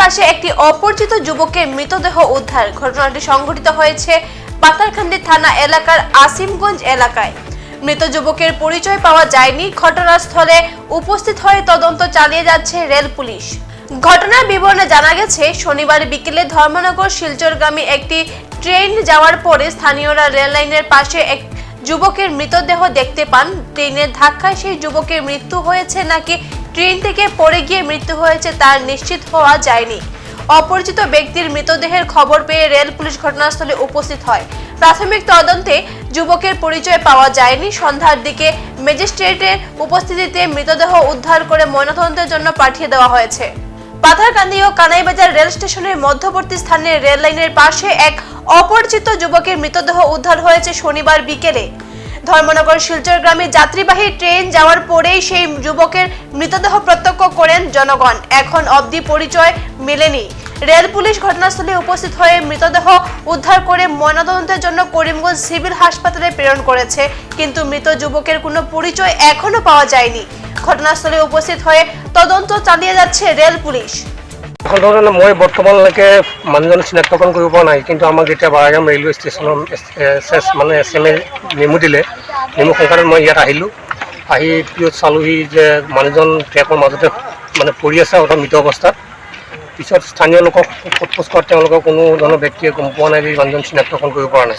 পাশে একটি অপরিচিত যুবকের মৃতদেহ উদ্ধার। ঘটনাটি সংঘটিত হয়েছে পাতারকান্দি থানা এলাকার আসিমগঞ্জ এলাকায়। মৃত যুবকের পরিচয় পাওয়া যায়নি। ঘটনাস্থলে উপস্থিত হয়ে তদন্ত চালিয়ে যাচ্ছে রেল পুলিশ। ঘটনার বিবরণে জানা গেছে, শনিবার বিকেলে ধর্মনগর শিলচরগামী একটি ট্রেন যাওয়ার পরে স্থানীয়রা রেল লাইনের পাশে এক যুবকের মৃতদেহ দেখতে পান। ট্রেনের ধাক্কায় সেই যুবকের মৃত্যু হয়েছে নাকি ট্রেন থেকে পড়ে গিয়ে মৃত্যু হয়েছে তার নিশ্চিত হওয়া যায়নি। অপরিচিত ব্যক্তির মৃতদেহের খবর পেয়ে রেল পুলিশ ঘটনাস্থলে উপস্থিত হয়। প্রাথমিক তদন্তে যুবকের পরিচয় পাওয়া যায়নি। সন্ধ্যার দিকে ম্যাজিস্ট্রেটের উপস্থিতিতে মৃতদেহ উদ্ধার করে ময়নাতদন্তের জন্য পাঠিয়ে দেওয়া হয়েছে। পাথারকান্দি ও কানাইবাজার রেল স্টেশনের মধ্যবর্তী স্থানে রেল লাইনের পাশে এক অপরিচিত যুবকের মৃতদেহ উদ্ধার হয়েছে শনিবার বিকেলে। ধর্মনগর শিলচর গ্রামে যাত্রীবাহী ট্রেন যাওয়ার পরেই সেই যুবকের মৃতদেহ প্রত্যক্ষ করেন জনগণ। এখন অবধি পরিচয় মেলেনি। রেল পুলিশ ঘটনাস্থলে উপস্থিত হয়ে মৃতদেহ উদ্ধার করে ময়নাতদন্তের জন্য করিমগঞ্জ সিভিল হাসপাতালে প্রেরণ করেছে। কিন্তু মৃত যুবকের কোনো পরিচয় এখনও পাওয়া যায়নি। ঘটনাস্থলে উপস্থিত হয়ে তদন্ত চালিয়ে যাচ্ছে রেল পুলিশ। এখন ধৰণে মই বৰ্তমানলৈকে মানুহজনক চিনাক্তকৰণ কৰিব পৰা নাই, কিন্তু আমাক যেতিয়া বাৰাগাম ৰেলৱে ষ্টেচনৰ চেচ মানে এছ এম এ নেমু দিলে, নেমু সংকাৰত মই ইয়াত আহিলোঁ। আহি পিছত চালোহি যে মানুহজন ট্ৰেকৰ মাজতে মানে পৰি আছে অৰ্থাৎ মৃত অৱস্থাত। পিছত স্থানীয় লোকক সোধ পোছ কৰাত তেওঁলোকৰ কোনো ধৰণৰ ব্যক্তিয়ে গম পোৱা নাই যে মানুহজন চিনাক্তকৰণ কৰিব পৰা নাই।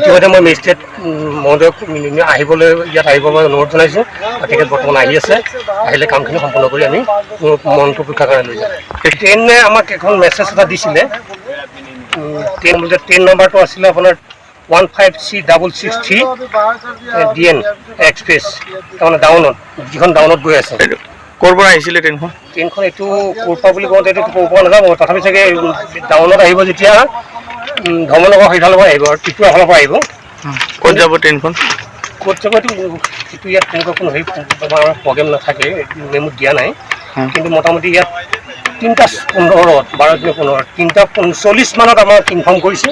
ইতিমধ্যে মই মেজিষ্ট্ৰেট মহোদয়ক আহিবলৈ, ইয়াত আহিবৰ বাবে অনুৰোধ জনাইছোঁ। তেখেত বৰ্তমান আহি আছে। আহিলে কামখিনি সম্পূৰ্ণ কৰি আমি মনটো পৰীক্ষাৰ কাৰণে লৈ যাম। ট্ৰেইনে আমাক এখন মেছেজ এটা দিছিলে। ট্ৰেইন বোলে ট্ৰেইন নম্বৰটো আছিলে আপোনাৰ one five C double six three D N express তাৰমানে ডাউনত যিখন ডাউনত গৈ আছে। ক'ৰ পৰা আহিছিলে ট্ৰেইনখন? ট্ৰেইনখন এইটো ক'ৰ পৰা বুলি কওঁতে এইটো ক'ৰ পৰা নাযাব তথাপি চাগে ডাউনত আহিব যেতিয়া ধৰ্মনগৰ সেইফালৰ পৰা আহিব আৰু ত্ৰিপুৰা ফালৰ পৰা আহিব। ক'ত যাব ট্ৰেইনখন? ক'ত যাব এইটো এইটো ইয়াত তেনেকুৱা কোনো হেৰি আমাৰ প্ৰগ্ৰেম নাথাকে মেমুত দিয়া নাই। কিন্তু মোটামুটি ইয়াত তিনিটা পোন্ধৰত বাৰ দিন পোন্ধৰ তিনিটা পঞ্চল্লিছ মানত আমাক ইনফৰ্ম কৰিছে।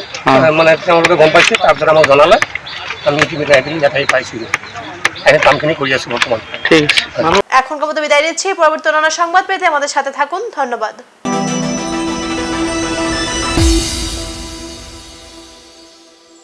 মানে তেওঁলোকে গম পাইছে তাৰপিছত আমাক জনালে। আমি ইতিমধ্যে আহি পিনি ইয়াত আহি পাইছোঁ আহি কামখিনি কৰি আছোঁ বৰ্তমান ঠিক। আছে এখন কবতো বিদায় নিচ্ছি। পরবর্তী অন্যান্য সংবাদ পেতে আমাদের সাথে থাকুন। ধন্যবাদ।